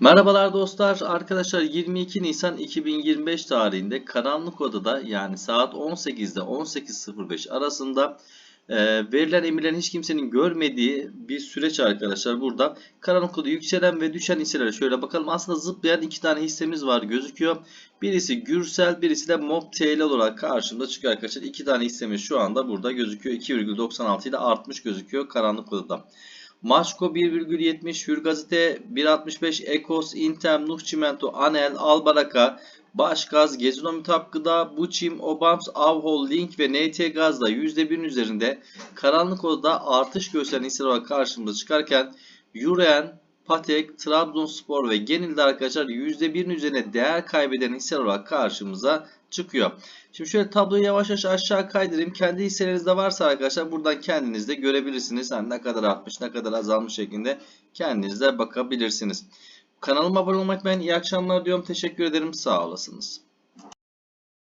Merhabalar dostlar. Arkadaşlar 22 Nisan 2025 tarihinde karanlık odada yani saat 18'de 18.05 arasında e, verilen emirlerin hiç kimsenin görmediği bir süreç arkadaşlar. Burada karanlık odada yükselen ve düşen hisselere şöyle bakalım. Aslında zıplayan iki tane hissemiz var gözüküyor. Birisi Gürsel, birisi de Mob TL olarak karşımda çıkıyor arkadaşlar. İki tane hissemiz şu anda burada gözüküyor. 2,96 ile artmış gözüküyor karanlık odada. Maçko 1,70, Hür Gazete 1,65, Ekos, Intem, Nuh Çimento, Anel, Albaraka, Başgaz, Gezinom Tap Gıda, Buçim, Obams, Avhol, Link ve NT Gaz'da %1'in üzerinde. Karanlık odada artış gösteren hisseler karşımıza çıkarken Yuren, Patek, Trabzonspor ve Genil'de arkadaşlar %1'in üzerine değer kaybeden hisseler olarak karşımıza çıkıyor. Şimdi şöyle tabloyu yavaş yavaş aşağı kaydırayım. Kendi hisselerinizde varsa arkadaşlar buradan kendiniz de görebilirsiniz. Yani ne kadar artmış ne kadar azalmış şeklinde kendiniz bakabilirsiniz. Kanalıma abone olmayı unutmayın. İyi akşamlar diyorum. Teşekkür ederim. Sağ olasınız.